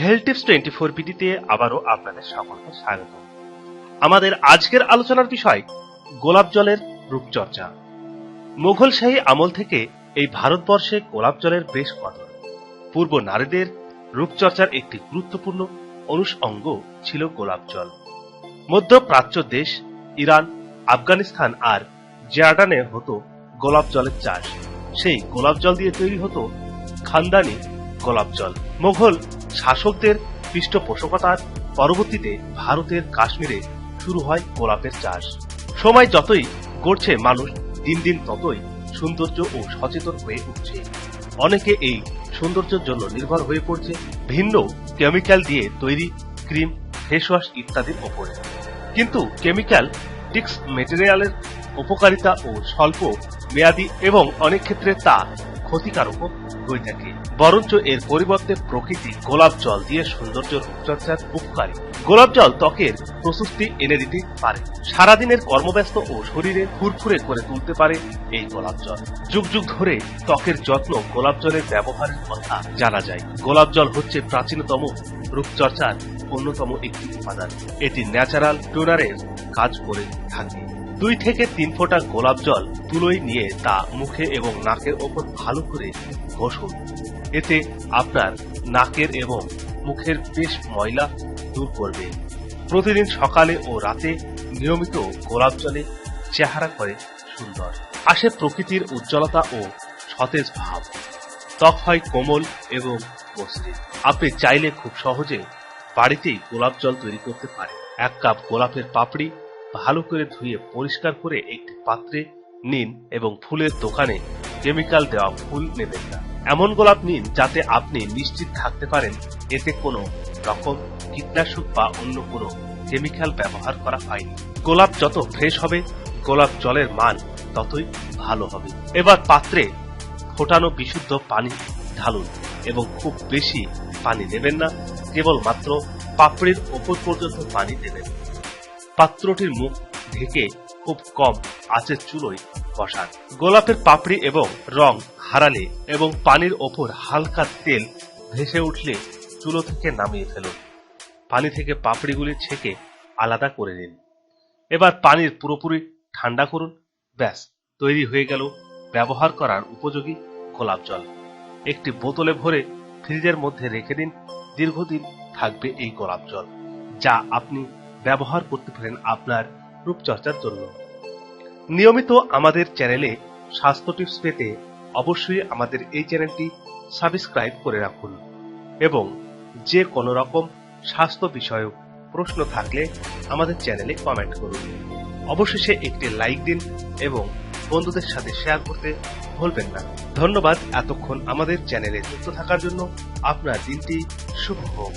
Health tips twenty four বিডিতে আবারও আপনাদের সকলকে স্বাগত। আমাদের আজকের আলোচনার বিষয়, গোলাপ জলের রূপচর্চা। মুঘল শাহী আমল থেকে এই ভারতবর্ষে গোলাপ জলের বেশ কদর। পূর্ব নারীদের রূপচর্চার একটি গুরুত্বপূর্ণ অনুষঙ্গ ছিল গোলাপ জল। মধ্যপ্রাচ্য দেশ, ইরান, আফগানিস্তান আর জর্ডানে হতো গোলাপ জলের চাষ। সেই গোলাপ জল দিয়ে তৈরি হতো খানদানি গোলাপ জল। মোঘল শাসকদের পৃষ্ঠপোষকতার পরবর্তীতে ভারতের কাশ্মীরে শুরু হয় গোলাপের চাষ। সময় যতই গড়ছে, মানুষ দিন দিন ততই সৌন্দর্য ও সচেতন হয়ে উঠছে। অনেকে এই সৌন্দর্যের জন্য নির্ভর হয়ে পড়ছে ভিন্ন কেমিক্যাল দিয়ে তৈরি ক্রিম ফেস ওয়াশ ইত্যাদির ওপরে। কিন্তু কেমিক্যাল, টিক্স মেটেরিয়ালের উপকারিতা ও স্বল্প মেয়াদি এবং অনেক ক্ষেত্রে তা ক্ষতিকারক হয়ে থাকে। বরঞ্চ এর পরিবর্তে প্রকৃতি গোলাপ জল দিয়ে সৌন্দর্য রূপচর্চার উপকারী গোলাপ জল ত্বকের প্রশস্তি এনে দিতে পারে। সারাদিনের কর্মব্যস্ত ও শরীরে ফুরফুরে করে তুলতে পারে এই গোলাপ জল। যুগ যুগ ধরে ত্বকের যত্ন গোলাপ জলের ব্যবহারের কথা জানা যায়। গোলাপ জল হচ্ছে প্রাচীনতম রূপচর্চার অন্যতম একটি উপাদান। এটি ন্যাচারাল টোনারের কাজ করে থাকে। দুই থেকে তিন ফোঁটা গোলাপ জল তুলোয় নিয়ে তা মুখে এবং নাকের ওপর ভালো করে ঘষুন। এতে আপনার নাকের এবং মুখের বেশ ময়লা দূর করবে। প্রতিদিন সকালে ও রাতে নিয়মিত গোলাপ জলে চেহারা করে সুন্দর। আসে প্রকৃতির উজ্জ্বলতা ও সতেজ ভাব। ত্বক হয় কোমল এবং মসৃণ। আপনি চাইলে খুব সহজে বাড়িতেই গোলাপ জল তৈরি করতে পারেন। এক কাপ গোলাপের পাপড়ি ভালো করে ধুয়ে পরিষ্কার করে একটি পাত্রে নিন এবং ফুলের দোকানে কেমিক্যাল দেওয়া ফুল নেবেন না। এমন গোলাপ নিন যাতে আপনি নিশ্চিত থাকতে পারেন এতে কোনো রকম কীটনাশক বা অন্য কোনো কেমিক্যাল ব্যবহার করা হয়নি। গোলাপ যত ফ্রেশ হবে, গোলাপ জলের মান ততই ভালো হবে। এবার পাত্রে ফোটানো বিশুদ্ধ পানি ঢালুন এবং খুব বেশি পানি দেবেন না, কেবলমাত্র পাপড়ির ওপর পর্যন্ত পানি দেবেন। পাত্রটির মুখ ঢেকে খুব কম আঁচের চুলোয় বসান। গোলাপের পাপড়ি এবং রং হারালে এবং পানির ওপর হালকা তেল ভেসে উঠলে চুলো থেকে নামিয়ে ফেলুন। পানি থেকে পাপড়িগুলি ছেঁকে আলাদা করে নিন। এবার পানির পুরোপুরি ঠান্ডা করুন। ব্যাস, তৈরি হয়ে গেল ব্যবহার করার উপযোগী গোলাপ জল। একটি বোতলে ভরে ফ্রিজের মধ্যে রেখে দিন। দীর্ঘদিন থাকবে এই গোলাপ জল, যা আপনি ব্যবহার করতে পারেন আপনার রূপচর্চার জন্য। নিয়মিত আমাদের চ্যানেলে স্বাস্থ্য টিপস পেতে অবশ্যই আমাদের এই চ্যানেলটি সাবস্ক্রাইব করে রাখুন এবং যে কোনো রকম স্বাস্থ্য বিষয়ক প্রশ্ন থাকলে আমাদের চ্যানেলে কমেন্ট করুন। অবশেষে একটি লাইক দিন এবং বন্ধুদের সাথে শেয়ার করতে ভুলবেন না। ধন্যবাদ এতক্ষণ আমাদের চ্যানেলে যুক্ত থাকার জন্য। আপনার দিনটি শুভ হোক।